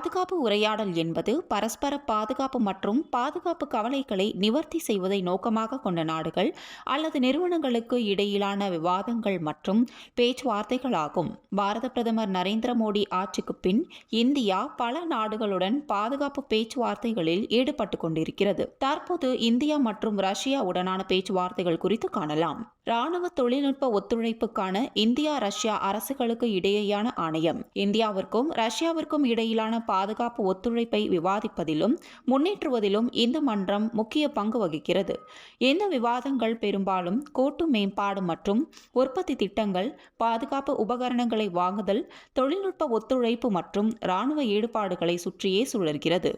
பாதுகாப்பு உரையாடல் என்பது பரஸ்பர பாதுகாப்பு மற்றும் பாதுகாப்பு கவலைகளை நிவர்த்தி செய்வதை நோக்கமாக கொண்ட நாடுகள் அல்லது நிறுவனங்களுக்கு இடையிலான விவாதங்கள் மற்றும் பேச்சுவார்த்தைகளாகும். பாரத பிரதமர் நரேந்திர மோடி ஆட்சிக்கு பின் இந்தியா பல நாடுகளுடன் பாதுகாப்பு பேச்சுவார்த்தைகளில் ஈடுபட்டு கொண்டிருக்கிறது. தற்போது இந்தியா மற்றும் ரஷ்யா உடனான பேச்சுவார்த்தைகள் குறித்து காணலாம். ராணுவ தொழில்நுட்ப ஒத்துழைப்புக்கான இந்தியா ரஷ்யா அரசுகளுக்கு இடையேயான ஆணையம். இந்தியாவிற்கும் ரஷ்யாவிற்கும் இடையிலான பாதுகாப்பு ஒத்துழைப்பை விவாதிப்பதிலும் முன்னேற்றுவதிலும் இந்த மன்றம் முக்கிய பங்கு வகிக்கிறது. இந்த விவாதங்கள் பெரும்பாலும் கூட்டு மேம்பாடு மற்றும் உற்பத்தி திட்டங்கள் பாதுகாப்பு உபகரணங்களை வாங்குதல் தொழில்நுட்ப ஒத்துழைப்பு மற்றும் ராணுவ ஈடுபாடுகளை சுற்றியே சுழல்கிறது.